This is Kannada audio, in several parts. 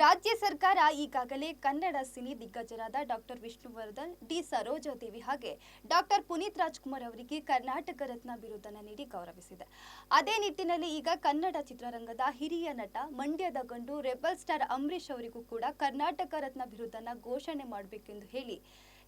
ರಾಜ್ಯ ಸರ್ಕಾರ ಈಗಾಗಲೇ ಕನ್ನಡ ಸಿನಿ ದಿಗ್ಗಜರಾದ ಡಾಕ್ಟರ್ ವಿಷ್ಣುವರ್ಧನ್, ಡಿ ಸರೋಜಾದೇವಿ ಹಾಗೆ ಡಾಕ್ಟರ್ ಪುನೀತ್ ರಾಜ್ಕುಮಾರ್ ಅವರಿಗೆ ಕರ್ನಾಟಕ ರತ್ನ ಬಿರುದನ್ನು ನೀಡಿ ಗೌರವಿಸಿದೆ. ಅದೇ ನಿಟ್ಟಿನಲ್ಲಿ ಈಗ ಕನ್ನಡ ಚಿತ್ರರಂಗದ ಹಿರಿಯ ನಟ ಮಂಡ್ಯದ ಗಂಡು ರೆಬಲ್ ಸ್ಟಾರ್ ಅಂಬರೀಷ್ ಅವರಿಗೂ ಕೂಡ ಕರ್ನಾಟಕ ರತ್ನ ಬಿರುದನ್ನು ಘೋಷಣೆ ಮಾಡಬೇಕೆಂದು ಹೇಳಿ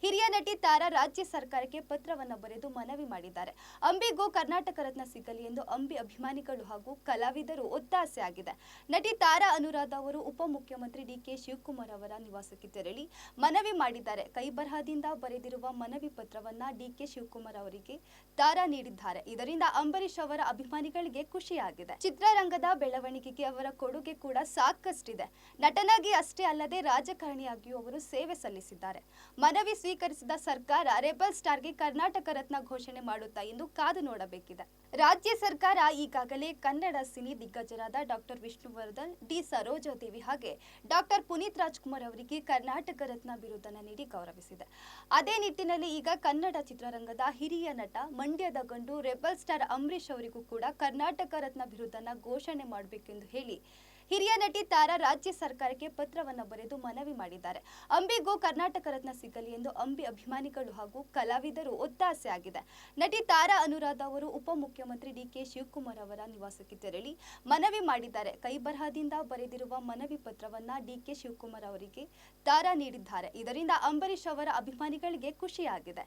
ಹಿರಿಯ ನಟಿ ತಾರಾ ರಾಜ್ಯ ಸರ್ಕಾರಕ್ಕೆ ಪತ್ರವನ್ನು ಬರೆದು ಮನವಿ ಮಾಡಿದ್ದಾರೆ. ಅಂಬಿಗೂ ಕರ್ನಾಟಕ ರತ್ನ ಸಿಗಲಿ ಎಂದು ಅಂಬಿ ಅಭಿಮಾನಿಗಳು ಹಾಗೂ ಕಲಾವಿದರು ಒತ್ತಾಸೆ ಆಗಿದೆ. ನಟಿ ತಾರಾ ಅನುರಾಧ ಅವರು ಉಪಮುಖ್ಯಮಂತ್ರಿ ಡಿಕೆ ಶಿವಕುಮಾರ್ ಅವರ ನಿವಾಸಕ್ಕೆ ತೆರಳಿ ಮನವಿ ಮಾಡಿದ್ದಾರೆ. ಕೈ ಬರಹದಿಂದ ಬರೆದಿರುವ ಮನವಿ ಪತ್ರವನ್ನ ಡಿಕೆ ಶಿವಕುಮಾರ್ ಅವರಿಗೆ ತಾರಾ ನೀಡಿದ್ದಾರೆ. ಇದರಿಂದ ಅಂಬರೀಷ್ ಅವರ ಅಭಿಮಾನಿಗಳಿಗೆ ಖುಷಿಯಾಗಿದೆ. ಚಿತ್ರರಂಗದ ಬೆಳವಣಿಗೆಗೆ ಅವರ ಕೊಡುಗೆ ಕೂಡ ಸಾಕಷ್ಟಿದೆ. ನಟನಾಗಿ ಅಷ್ಟೇ ಅಲ್ಲದೆ ರಾಜಕಾರಣಿಯಾಗಿಯೂ ಅವರು ಸೇವೆ ಸಲ್ಲಿಸಿದ್ದಾರೆ. ಮನವಿ ಸ್ವೀಕರಿಸಿದ ಸರ್ಕಾರ ರೆಬಲ್ ಸ್ಟಾರ್ಗೆ ಕರ್ನಾಟಕ ರತ್ನ ಘೋಷಣೆ ಮಾಡುತ್ತಾ ಎಂದು ಕಾದು ನೋಡಬೇಕಿದೆ. ರಾಜ್ಯ ಸರ್ಕಾರ ಈಗಾಗಲೇ ಕನ್ನಡ ಸಿನಿ ದಿಗ್ಗಜರಾದ ಡಾಕ್ಟರ್ ವಿಷ್ಣುವರ್ಧನ್, ಡಿ ಸರೋಜಾದೇವಿ ಹಾಗೆ ಡಾಕ್ಟರ್ ಪುನೀತ್ ರಾಜ್ಕುಮಾರ್ ಅವರಿಗೆ ಕರ್ನಾಟಕ ರತ್ನ ಬಿರುದನ್ನು ನೀಡಿ ಗೌರವಿಸಿದೆ. ಅದೇ ನಿಟ್ಟಿನಲ್ಲಿ ಈಗ ಕನ್ನಡ ಚಿತ್ರರಂಗದ ಹಿರಿಯ ನಟ ಮಂಡ್ಯದ ಗಂಡು ರೆಬಲ್ ಸ್ಟಾರ್ ಅಂಬರೀಷ್ ಅವರಿಗೂ ಕೂಡ ಕರ್ನಾಟಕ ರತ್ನ ಬಿರುದನ್ನು ಘೋಷಣೆ ಮಾಡಬೇಕೆಂದು ಹೇಳಿ ಹಿರಿಯ ನಟಿ ತಾರಾ ರಾಜ್ಯ ಸರ್ಕಾರಕ್ಕೆ ಪತ್ರವನ್ನು ಬರೆದು ಮನವಿ ಮಾಡಿದ್ದಾರೆ. ಅಂಬಿಗೂ ಕರ್ನಾಟಕ ರತ್ನ ಸಿಗಲಿ ಎಂದು ಅಂಬಿ ಅಭಿಮಾನಿಗಳು ಹಾಗೂ ಕಲಾವಿದರು ಒತ್ತಾಸೆ ಆಗಿದೆ. ನಟಿ ತಾರಾ ಅನುರಾಧ ಅವರು ಉಪಮುಖ್ಯಮಂತ್ರಿ ಡಿಕೆ ಶಿವಕುಮಾರ್ ಅವರ ನಿವಾಸಕ್ಕೆ ತೆರಳಿ ಮನವಿ ಮಾಡಿದ್ದಾರೆ. ಕೈ ಬರಹದಿಂದ ಬರೆದಿರುವ ಮನವಿ ಪತ್ರವನ್ನ ಡಿಕೆ ಶಿವಕುಮಾರ್ ಅವರಿಗೆ ತಾರಾ ನೀಡಿದ್ದಾರೆ. ಇದರಿಂದ ಅಂಬರೀಶ್ ಅವರ ಅಭಿಮಾನಿಗಳಿಗೆ ಖುಷಿಯಾಗಿದೆ.